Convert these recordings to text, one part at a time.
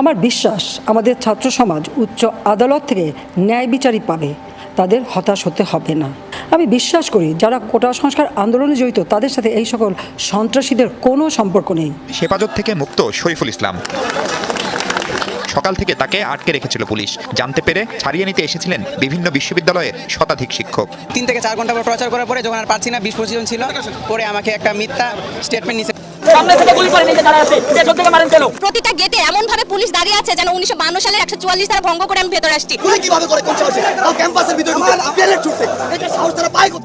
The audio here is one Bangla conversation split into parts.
আমার বিশ্বাস আমাদের ছাত্র সমাজ উচ্চ আদালত থেকে ন্যায় বিচারই পাবে। তাদের হতাশ হতে হবে না। আমি বিশ্বাস করি যারা কোটা সংস্কার আন্দোলনে জড়িত তাদের সাথে এই সকল সন্ত্রাসীদের কোনো সম্পর্ক নেই। হেফাজত থেকে মুক্ত শরীফুল ইসলাম। সকাল থেকে তাকে আটকে রেখেছিল পুলিশ। জানতে পেরে ছাড়িয়ে নিতে এসেছিলেন বিভিন্ন বিশ্ববিদ্যালয়ের শতাধিক শিক্ষক। তিন থেকে চার ঘণ্টা পর প্রচার করার পরে যখন আর পারছি না বিশ পঁচিশ জন ছিল পরে আমাকে একটা মিথ্যা স্টেটমেন্ট নিছে। সামনে থেকে গুলি করে নিচে দাঁড়ায় আছে। পেছন থেকে মারেন কেন? প্রতিটা গেটে এমন ভাবে পুলিশ দাঁড়িয়ে আছে যেন উনিশশো বান্ন সালের একশো চুয়াল্লিশ ধারা ভঙ্গ করে আমি ভেতরে আসছি। কীভাবে করে কোন সাহসে? ক্যাম্পাসের ভিতরে?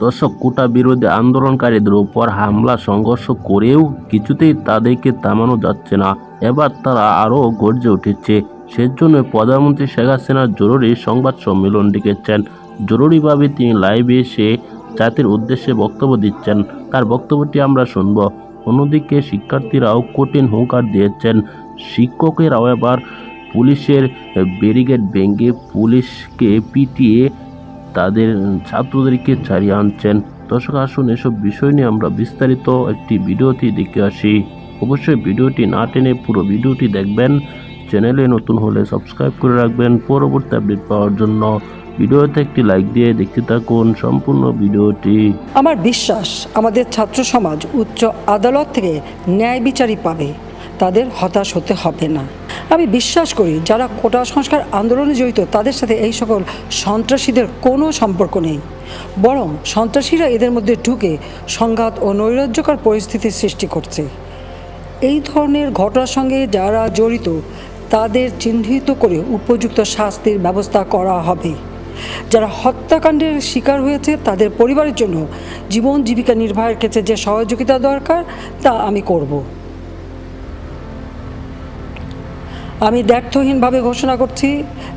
দর্শক কোটা বিরোধী আন্দোলনকারীদের উপর হামলা সংঘর্ষ করেও কিছুতেই তাদেরকে থামানো যাচ্ছে না। এবার তারা আরও গর্জে উঠেছে। সেজন্য প্রধানমন্ত্রী শেখ হাসিনা জরুরি সংবাদ সম্মেলন ডেকেছেন। জরুরিভাবে তিনি লাইভে এসে জাতির উদ্দেশ্যে বক্তব্য দিচ্ছেন। তার বক্তব্যটি আমরা শুনব। অন্যদিকে শিক্ষার্থীরাও কঠিন হুঙ্কার দিয়েছেন। শিক্ষকেরাও এবার পুলিশের ব্যারিকেড ভেঙে পুলিশকে পিটিয়ে তাদের ছাত্রদেরকে ছাড়িয়ে আনছেন। দর্শক, আসুন এসব বিষয় নিয়ে আমরা বিস্তারিত একটি ভিডিওটি দেখে আসি। অবশ্যই ভিডিওটি না টেনে পুরো ভিডিওটি দেখবেন। চ্যানেলে নতুন হলে সাবস্ক্রাইব করে রাখবেন। পরবর্তী আপডেট পাওয়ার জন্য ভিডিওতে একটি লাইক দিয়ে দেখতে থাকুন সম্পূর্ণ ভিডিওটি। আমার বিশ্বাস, আমাদের ছাত্র সমাজ উচ্চ আদালত থেকে ন্যায় বিচারই পাবে। তাদের হতাশ হতে হবে না। আমি বিশ্বাস করি, যারা কোটা সংস্কার আন্দোলনে জড়িত, তাদের সাথে এই সকল সন্ত্রাসীদের কোনো সম্পর্ক নেই। বরং সন্ত্রাসীরা এদের মধ্যে ঢুকে সংঘাত ও নৈরাজ্যকর পরিস্থিতির সৃষ্টি করছে। এই ধরনের ঘটনার সঙ্গে যারা জড়িত তাদের চিহ্নিত করে উপযুক্ত শাস্তির ব্যবস্থা করা হবে। যারা হত্যাকাণ্ডের শিকার হয়েছে, তাদের পরিবারের জন্য জীবন জীবিকা নির্বাহের ক্ষেত্রে যে সহযোগিতা দরকার, তা আমি করব। আমি দ্ব্যর্থহীনভাবে ঘোষণা করছি,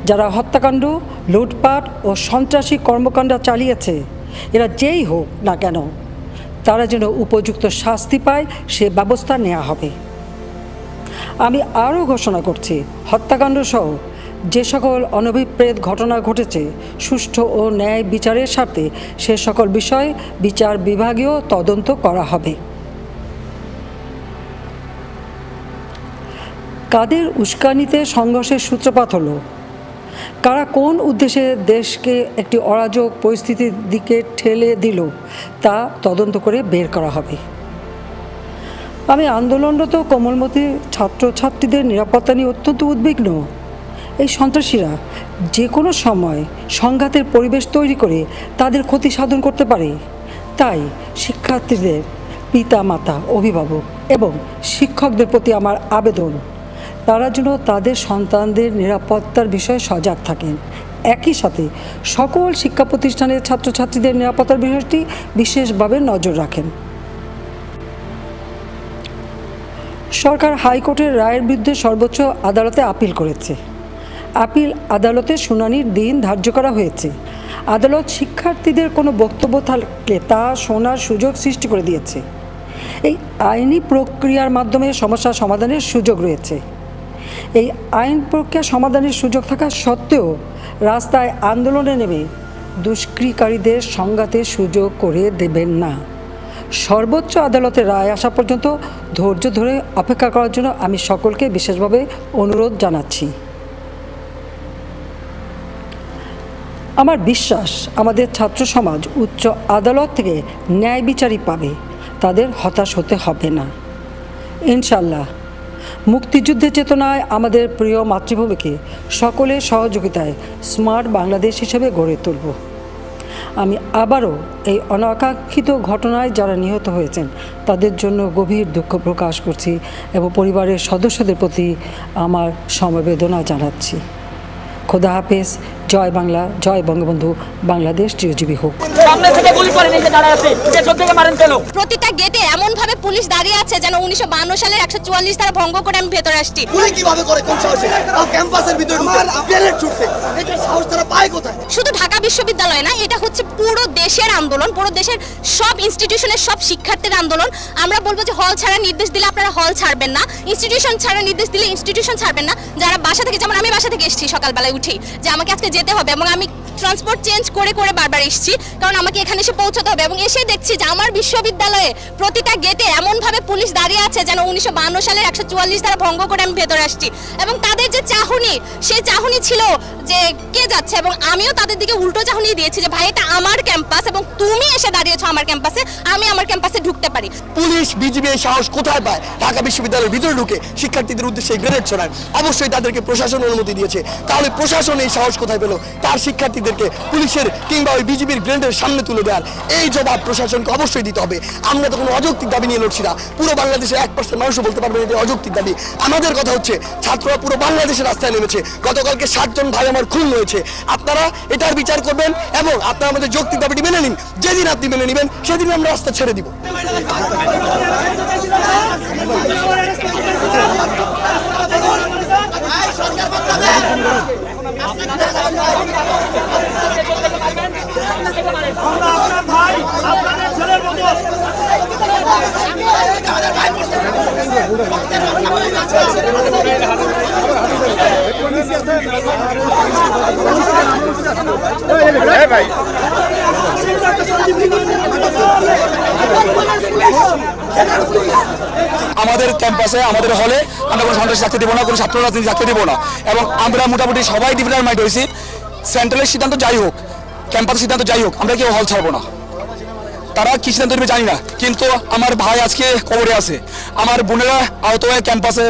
যারা হত্যাকাণ্ড, লুটপাট ও সন্ত্রাসী কর্মকাণ্ড চালিয়েছে, এরা যেই হোক না কেন, তারা যেন উপযুক্ত শাস্তি পায়, সে ব্যবস্থা নেওয়া হবে। আমি আরও ঘোষণা করছি, হত্যাকাণ্ড সহ যে সকল অনভিপ্রেত ঘটনা ঘটেছে, সুষ্ঠু ও ন্যায় বিচারের স্বার্থে সে সকল বিষয় বিচার বিভাগীয় তদন্ত করা হবে। কাদের উস্কানিতে সংঘর্ষের সূত্রপাত হলো? কারা কোন উদ্দেশ্যে দেশকে একটি অরাজক পরিস্থিতির দিকে ঠেলে দিল, তা তদন্ত করে বের করা হবে। আমি আন্দোলনরত কোমলমতি ছাত্রছাত্রীদের নিরাপত্তা নিয়ে অত্যন্ত উদ্বিগ্ন। এই সন্ত্রাসীরা যে কোনো সময় সংঘাতের পরিবেশ তৈরি করে তাদের ক্ষতি সাধন করতে পারে। তাই শিক্ষার্থীদের পিতা মাতা অভিভাবক এবং শিক্ষকদের প্রতি আমার আবেদন। তারা যেন তাদের সন্তানদের নিরাপত্তার বিষয়ে সজাগ থাকেন। একই সাথে সকল শিক্ষা প্রতিষ্ঠানের ছাত্রছাত্রীদের নিরাপত্তার বিষয়টি বিশেষভাবে নজর রাখেন। সরকার হাইকোর্টের রায়ের বিরুদ্ধে সর্বোচ্চ আদালতে আপিল করেছে। আপিল আদালতে শুনানির দিন ধার্য করা হয়েছে। আদালত শিক্ষার্থীদের কোনো বক্তব্য থাকলে তা শোনার সুযোগ সৃষ্টি করে দিয়েছে। এই আইনি প্রক্রিয়ার মাধ্যমে সমস্যা সমাধানের সুযোগ রয়েছে। এই আইন প্রক্রিয়া সমাধানের সুযোগ থাকা সত্ত্বেও রাস্তায় আন্দোলনে নেমে দুষ্কৃকারীদের সংঘাতের সুযোগ করে দেবেন না। সর্বোচ্চ আদালতের রায় আসা পর্যন্ত ধৈর্য ধরে অপেক্ষা করার জন্য আমি সকলকে বিশেষভাবে অনুরোধ জানাচ্ছি। আমার বিশ্বাস, আমাদের ছাত্র সমাজ উচ্চ আদালত থেকে ন্যায় বিচারই পাবে, তাদের হতাশ হতে হবে না। ইনশাল্লাহ মুক্তিযুদ্ধের চেতনায় আমাদের প্রিয় মাতৃভূমিকে সকলের সহযোগিতায় স্মার্ট বাংলাদেশ হিসেবে গড়ে তুলব। আমি আবারও এই অনাকাঙ্ক্ষিত ঘটনায় যারা নিহত হয়েছেন, তাদের জন্য গভীর দুঃখ প্রকাশ করছি এবং পরিবারের সদস্যদের প্রতি আমার সমবেদনা জানাচ্ছি। খোদা হাফেজ। জয় বাংলা জয় বঙ্গবন্ধু বাংলাদেশ চিরজীবী হোক। সামনে থেকে গুলি করে নিচে দাঁড়ায় আছে। পেছন থেকে মারেন কেন? প্রতিটা গেটে এমন ভাবে পুলিশ দাঁড়িয়ে আছে যেন উনিশশো বান্ন সালের একশো চুয়াল্লিশ ধারা ভঙ্গ করে আমি ভেতরে আসছি। গুলি কীভাবে করে? কোন সাহসে? তাও ক্যাম্পাসের ভিতরে ঢুকে ব্যালেট ছুটছে। এটা সাহস তারা পায় কোথায়? শুধু ঢাকা বিশ্ববিদ্যালয় না এটা হচ্ছে পুরো দেশের আন্দোলন পুরো দেশের সব ইনস্টিটিউশনের সব শিক্ষার্থীর আন্দোলন। আমরা বলব যে হল ছাড়া নির্দেশ দিলে আপনারা হল ছাড়বেন না। ইনস্টিটিউশন ছাড়া নির্দেশ দিলে ইনস্টিটিউশন ছাড়বেন না। যারা বাসা থেকে যেমন আমি বাসা থেকে এসেছি সকালবেলায় উঠেই যে আমাকে আজকে যেতে হবে এবং আমি ট্রান্সপোর্ট চেঞ্জ করে করে বারবার এসেছি। কারণ আমাকে এখানে এসে পৌঁছাতে হবে এবং এসে দেখছি যে আমার বিশ্ববিদ্যালয়ে প্রতিটা গেটে এমনভাবে পুলিশ দাঁড়িয়ে আছে যেন উনিশশো সালের একশো চুয়াল্লিশ দ্বারা ভঙ্গ করে আমি ভেতরে আসছি। এবং তাদের যে চাহনি, সেই চাহনি ছিল যে কে যাচ্ছে এবং আমিও তাদের দিকে উল্টো চাহনি দিয়েছি যে, ভাই, এটা আমার ক্যাম্পাস এবং তুমি এসে দাঁড়িয়েছো আমার ক্যাম্পাসে আমি আমার ক্যাম্পাসে ঢুকতে পারি। পুলিশ, বিজিবি সাহস কোথায় পায়? ঢাকা বিশ্ববিদ্যালয়ের ভিতরে ঢুকে শিক্ষার্থীদের উদ্দেশ্যে গ্রেনেড ছড়ায়। অবশ্যই তাদেরকে প্রশাসন অনুমতি দিয়েছে। তাহলে প্রশাসন এই সাহস কোথায় পেল? তার শিক্ষার্থীদেরকে পুলিশের কিংবা ওই বিজিবির গ্রেনেডের সামনে তুলে দেওয়ার। এই জবাব প্রশাসনকে অবশ্যই দিতে হবে। আমরা তো কোনো অযৌক্তিক দাবি নিয়ে লড়ছি না। পুরো বাংলাদেশের এক পার্সেন্ট মানুষও বলতে পারবে এটা অযৌক্তিক দাবি। আমাদের কথা হচ্ছে, ছাত্ররা পুরো বাংলাদেশের রাস্তায় নেমেছে। গতকালকে সাতজন ভাই আমার খুন হয়েছে। আপনারা এটার বিচার করবেন এবং আপনারা আমাদের যৌক্তিক দাবিটি মেনে নিন। যেদিন আপনি মেনে নেবেন, সেদিন আমরা রাস্তা ছেড়ে দিব। আমরা আপনার ভাই। ভাই আমাদের ক্যাম্পাসে, আমাদের হলে আমরা কোনো সন্ত্রাস থাকতে দেবো না, কোনো ছাত্র রাজনীতি থাকতে দেবো না। এবং আমরা মোটামুটি সবাই ডিফারেন্ট মাইন্ড হয়েছি। সেন্ট্রালের সিদ্ধান্ত যাই হোক, ক্যাম্পাসের সিদ্ধান্ত যাই হোক, আমরা কেউ হল ছাড়বো না। তারা কি সিদ্ধান্ত নেবে জানি না, কিন্তু আমার ভাই আজকে কবরে আছে। আমার বোনেরা আহত হয়ে ক্যাম্পাসে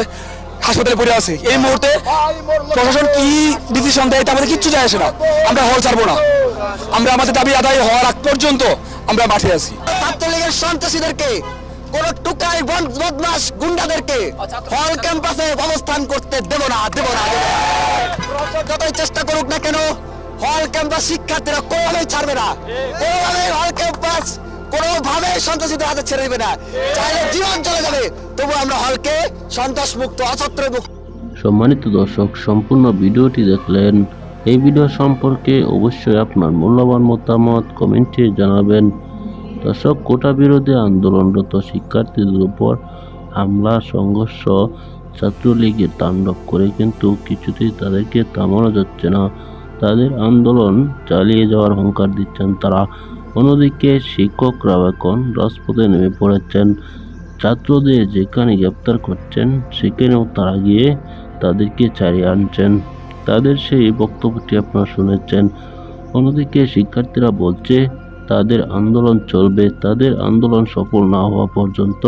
হাসপাতালে পড়ে আছে। এই মুহূর্তে প্রশাসন কি ডিসিশন দেয় আমাদের কিচ্ছু যায় আসে না। আমরা হল ছাড়বো না। আমরা আমাদের দাবি আদায় হওয়ার আগ পর্যন্ত আমরা মাঠে আছি। ছাত্রলীগের সন্ত্রাসীদেরকে কোন টুকাই বদমাস গুন্ডাদেরকে হল ক্যাম্পাসে অবস্থান করতে দেব না দেব না যতই চেষ্টা করুক না কেন হল ক্যাম্পাস শিক্ষার্থীরা কোনোভাবেই ছাড়বে না। কোনোভাবেই হল ক্যাম্পাস কোনোভাবে সন্ত্রাসীদের হাতে ছেড়ে দেবে না। চাইলে জীবন চলে যাবে। তবু আমরা হলকে সন্ত্রাস মুক্ত অছত্র মুক্ত সম্মানিত দর্শক সম্পূর্ণ ভিডিওটি দেখলেন। এই ভিডিও সম্পর্কে অবশ্যই আপনার মূল্যবান মতামত কমেন্টে জানাবেন। দর্শক কোটা বিরোধী আন্দোলনরত শিক্ষার্থীদের উপর হামলা, সংঘর্ষ, ছাত্রলীগের তাণ্ডব করে কিন্তু কিছুতেই তাদেরকে থামানো যাচ্ছে না। তাদের আন্দোলন চালিয়ে যাওয়ার হুঙ্কার দিচ্ছেন তারা। অন্যদিকে শিক্ষকরাও এখন রাজপথে নেমে পড়েছেন। ছাত্রদের যেখানে গ্রেপ্তার করছেন, সেখানেও তারা গিয়ে তাদেরকে ছাড়িয়ে আনছেন। তাদের সেই বক্তব্যটি আপনারা শুনেছেন। অন্যদিকে শিক্ষার্থীরা বলছে তাদের আন্দোলন চলবে, তাদের আন্দোলন সফল না হওয়া পর্যন্ত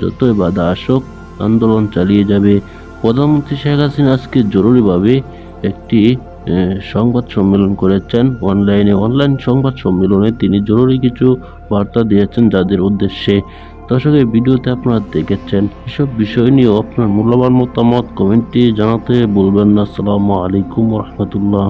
যতই বাধা আসুক, আন্দোলন চালিয়ে যাবে। প্রধানমন্ত্রী শেখ হাসিনা আজকে জরুরিভাবে একটি সংবাদ সম্মেলন করেছেন। অনলাইনে, অনলাইন সংবাদ সম্মেলনে তিনি জরুরি কিছু বার্তা দিয়েছেন যাদের উদ্দেশ্যে। দর্শক, এই ভিডিওতে আপনারা দেখেছেন, এসব বিষয় নিয়েও আপনার মূল্যবান মতামত কমেন্টে জানাতে বলবেন না। আসসালামু আলাইকুম রহমতুল্লাহ।